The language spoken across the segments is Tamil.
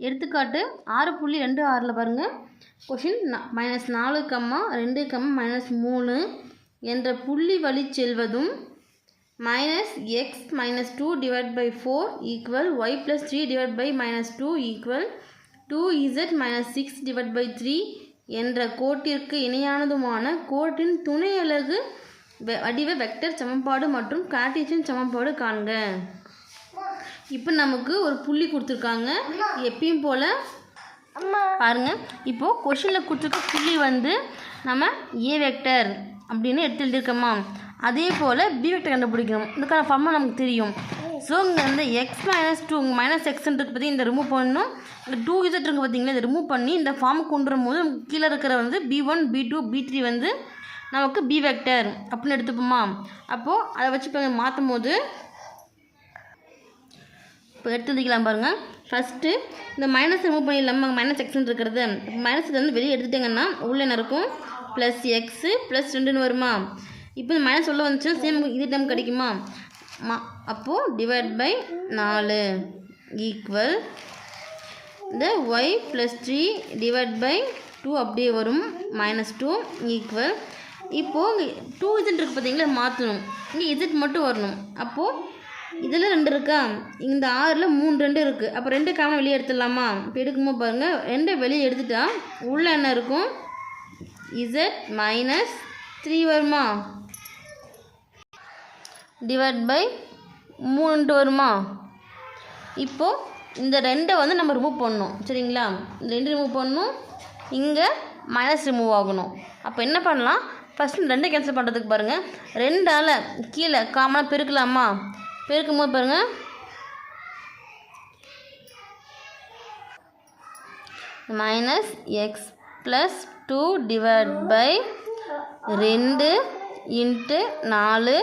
எடுத்துக்காட்டு ஆறு புள்ளி ரெண்டு ஆறில் பாருங்கள் கொஷின் மைனஸ் நாலு கம்மா ரெண்டு கம்மா மைனஸ் மூணு என்ற புள்ளி வழி செல்வதும் minus x minus two divide by four equal y plus three divide by minus two equal two z minus six divide by three என்ற கோட்டிற்கு இணையானதுமான கோட்டின் துணை அலகு வெ- வடிவ வெக்டர் சமன்பாடு மற்றும் கார்ட்டீசியன் சமன்பாடு காண்க. இப்போ நமக்கு ஒரு புள்ளி கொடுத்துருக்காங்க. எப்பயும் போல் பாருங்கள் இப்போது கொஷினில் கொடுத்துருக்க புள்ளி வந்து நம்ம ஏ வெக்டர் அப்படின்னு எடுத்து எழுதியிருக்கோமா? அதே போல் பி வெக்டர் கண்டுபிடிக்கணும் இதுக்கான ஃபார்முலா நமக்கு தெரியும். ஸோ இங்கே வந்து எக்ஸ் மைனஸ் டூ மைனஸ் எக்ஸ்ன்றது பற்றி இந்த ரிமூவ் பண்ணணும். இந்த டூ இசட் இருக்குது பார்த்தீங்களா இதை ரிமூவ் பண்ணி இந்த ஃபார்முக்கு கொண்டு வரும்போது நமக்கு கீழே இருக்கிற வந்து b one b two b three வந்து நமக்கு பி வெக்டர் அப்படின்னு எடுத்துப்போமா? அப்போது அதை வச்சு இப்போ மாற்றும் போது இப்போ எடுத்து எழுதிக்கலாம் பாருங்கள் ஃபஸ்ட்டு இந்த மைனஸ் ரிமூவ் பண்ணிடலாமா மைனஸ் எக்ஸ்ன்னு இருக்கிறது. மைனஸ் வந்து வெளியே எடுத்துட்டிங்கன்னா உள்ள என்ன இருக்கும்? ப்ளஸ் எக்ஸு ப்ளஸ் ரெண்டுன்னு வருமா? இப்போ இந்த மைனஸ் உள்ள வந்துச்சுன்னா சேம் இது டைம் கிடைக்குமா? மா அப்போது டிவைட் பை நாலு ஈக்குவல் இந்த y plus three divide by two அப்படியே வரும். மைனஸ் டூ ஈக்குவல் இப்போது டூ இசட் இருக்குது பார்த்தீங்களா மாற்றணும் இங்கே இசட் மட்டும் வரணும். அப்போது இதில் ரெண்டு இருக்கா? இந்த ஆறில் மூணு ரெண்டு இருக்குது அப்போ ரெண்டு காமனை வெளியே எடுத்துடலாமா? இப்போ எடுக்கும்போது பாருங்கள் ரெண்டை வெளியே எடுத்துட்டா உள்ளே என்ன இருக்கும்? இசட் மைனஸ் த்ரீ வருமா? டிவைட் பை மூணுன்ட்டு வருமா? இப்போது இந்த ரெண்டை வந்து நம்ம ரிமூவ் பண்ணணும். சரிங்களா? இந்த ரெண்டு ரிமூவ் பண்ணணும். இங்கே மைனஸ் ரிமூவ் ஆகணும். அப்போ என்ன பண்ணலாம்? ஃபஸ்ட்டு ரெண்டை கேன்சல் பண்ணுறதுக்கு பாருங்கள் ரெண்டால் கீழே காமனாக பெருக்கலாமா? பெருக்கும் போது பாருங்கள் minus x plus two divide by ரெண்டு இன்ட்டு நாலு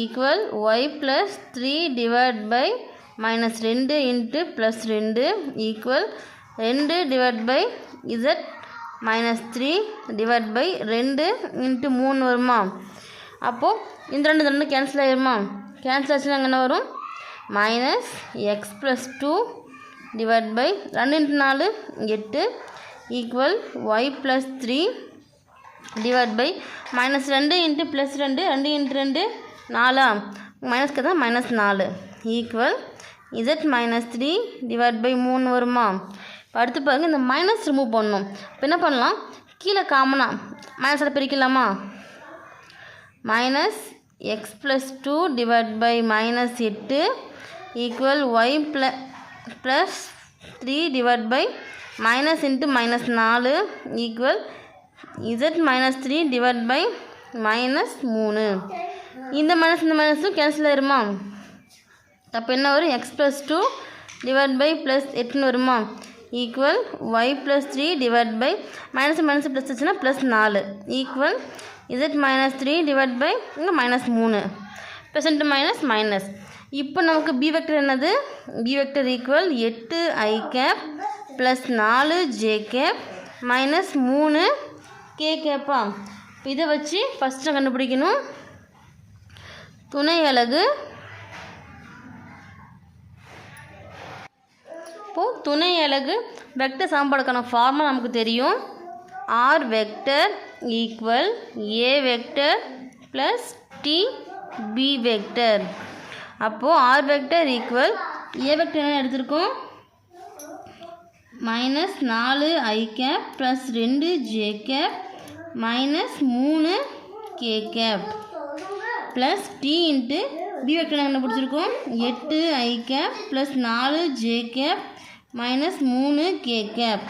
equal y plus three divide by minus ரெண்டு இன்ட்டு ப்ளஸ் ரெண்டு ஈக்குவல் ரெண்டு divide by z minus three divide by ரெண்டு இன்ட்டு மூணு வருமா? அப்போது இந்த ரெண்டு ரெண்டு கேன்சல் ஆயிருமா? கேன்சல் ஆச்சுன்னா அங்கே என்ன வரும்? Minus x plus two divide by ரெண்டு இன்ட்டு நாலு எட்டு equal y plus three divide by minus ரெண்டு இன்ட்டு ப்ளஸ் ரெண்டு ரெண்டு இன்ட்டு ரெண்டு நாலா? மைனஸ்க்கு தான் மைனஸ் நாலு. Equal z minus three divide by மூணு வருமா? இப்போ அடுத்து பாருங்க இந்த மைனஸ் ரிமூவ் பண்ணணும். இப்போ என்ன பண்ணலாம்? கீழே காமனாக மைனஸில் பிரிக்கலாமா? Minus x plus two divide by minus எட்டு equal Y ப்ள plus three divide by minus into minus நாலு equal z minus three divide by minus மூணு இந்த மைனஸ் இந்த மைனஸும் கேன்சல் ஆயிருமா? அப்போ என்ன வரும்? X plus two divide by plus எட்டுன்னு வருமா? Equal y plus three divide by minus minus plus வச்சுன்னா ப்ளஸ் நாலு equal z minus three divide by இங்கே மைனஸ் மூணு. ப்ளஸ் மைனஸ் மைனஸ் இப்போ நமக்கு பி வெக்டர் என்னது? பி வெக்டர் ஈக்குவல் எட்டு ஐ கேப் ப்ளஸ் நாலு ஜே கேப் மைனஸ் மூணு கே கேப்பா இப்போ இதை வச்சு ஃபஸ்ட்டு கண்டுபிடிக்கணும். துணை அலகு. இப்போது துணை அலகு வெக்டர் சாம்பாடுக்கான ஃபார்முலா நமக்கு தெரியும். R vector equal a vector plus t b vector அப்போது r vector equal a vector என்ன எடுத்திருக்கோம். மைனஸ் நாலு ஐ கேப் ப்ளஸ் ரெண்டு ஜே கேப் மைனஸ் மூணு k cap plus t into b vector என்ன பிடிச்சிருக்கோம் எட்டு ஐ கேப் ப்ளஸ் நாலு ஜே கேப் மைனஸ் மூணு கே கேப்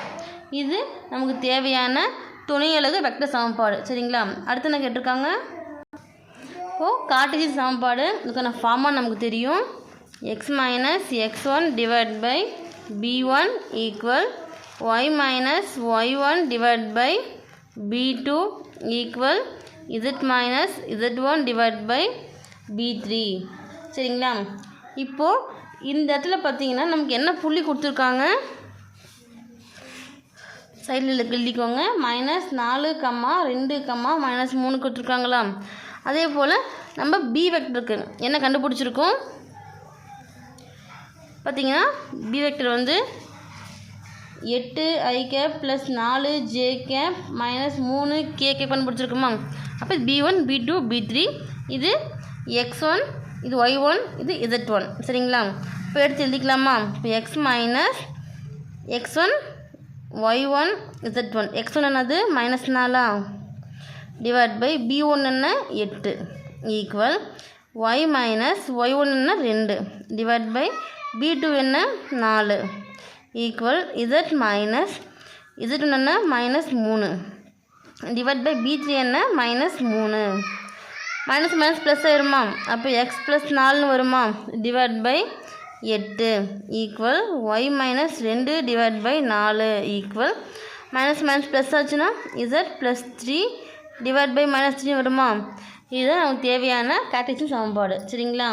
இது நமக்கு தேவையான துணை அலகு வெக்டர் சமன்பாடு சரிங்களா? அடுத்து என்ன கேட்டிருக்காங்க? இப்போது கார்டீசியன் சமன்பாடு இதுக்கான ஃபார்மாக நமக்கு தெரியும். X minus x one divide by b one equal y minus y one divide by b two equal z minus z one divide by b three சரிங்களா? இப்போது இந்த இடத்துல பார்த்தீங்கன்னா நமக்கு என்ன புள்ளி கொடுத்துருக்காங்க? சைடில் எழுதிக்கோங்க. மைனஸ் நாலு கம்மா ரெண்டு கம்மா மைனஸ் மூணு கொடுத்துருக்காங்களா? அதே போல் நம்ம பி வெக்டருக்கு என்ன கண்டுபிடிச்சிருக்கோம்? பார்த்தீங்கன்னா பி வெக்டர் வந்து எட்டு ஐ கேப் ப்ளஸ் நாலு ஜே கேப் மைனஸ் மூணு கே கேப் கண்டுபிடிச்சிருக்குமா? அப்போ b one b two b three இது எக்ஸ் ஒன் இது ஒய் ஒன் இது இசட் ஒன் சரிங்களா? இப்போ எடுத்து எழுதிக்கலாமா? இப்போ x minus x one y one z one x one என்னது? மைனஸ் நாலா? டிவைட் பை பி ஒன் என்ன? எட்டு. Equal y minus y one என்ன? ரெண்டு. டிவைட் பை பி டூ என்ன? நாலு. Equal z minus z one என்ன? மைனஸ் மூணு. டிவைட் பை பி த்ரீ என்ன? மைனஸ் மூணு. மைனஸ் மைனஸ் ப்ளஸ் வருமா அப்போ எக்ஸ் ப்ளஸ் நாலுன்னு வருமா? டிவைட் பை எட்டு ஈக்குவல் ஒய் மைனஸ் ரெண்டு டிவைட் பை நாலு ஈக்குவல் மைனஸ் மைனஸ் ப்ளஸ் ஆச்சுன்னா z plus three divide by minus three வருமா? இதுதான் நமக்கு தேவையான கார்டீசியன் சமன்பாடு. சரிங்களா?